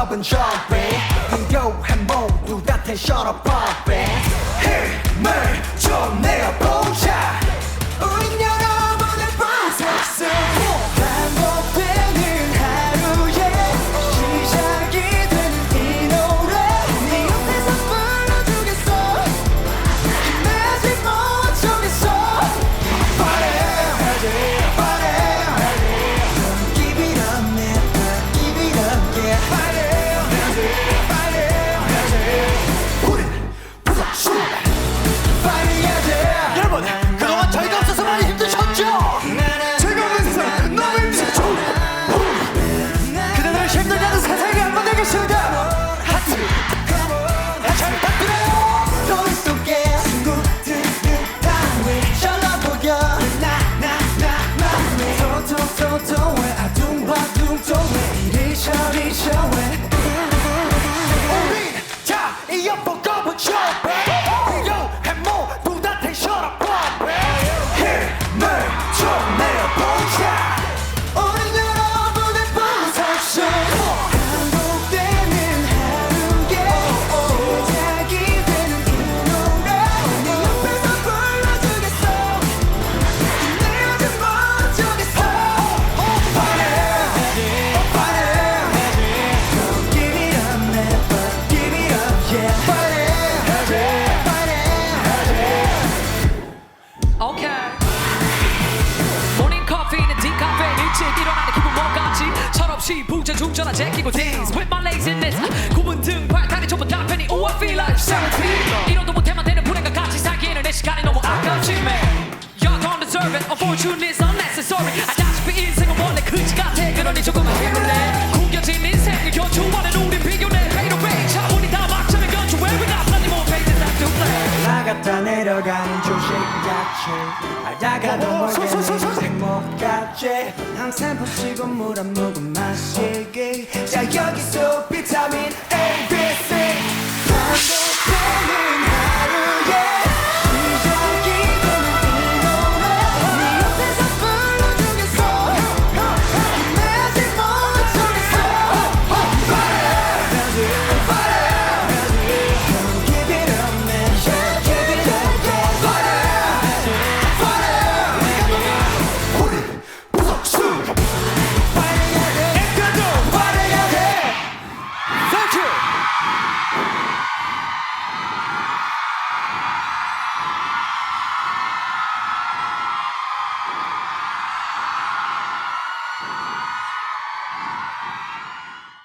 업은 jumping 인교한 모두 다 텐션을 pumping 힘을 좀 내어보자 우린 다 이어폰 꺼보죠 필 중전화 제끼고 dance With my laziness 구분 등 발탈이 전부 다 편히 Oh I feel like 17 이러도 못해만 되는 불행과 같이 살기에는 내 시간이 너무 아깝지 man Y'all don't deserve it Unfortunate is unnecessary 아다시피 인생은 원래 그지 같아 그러니 조금은 내려가는 조식같이. 알다가 너무 멀게는 생목같이. 항상 부시고 물 한 모금 마시기. 자 여기서 비타민 A,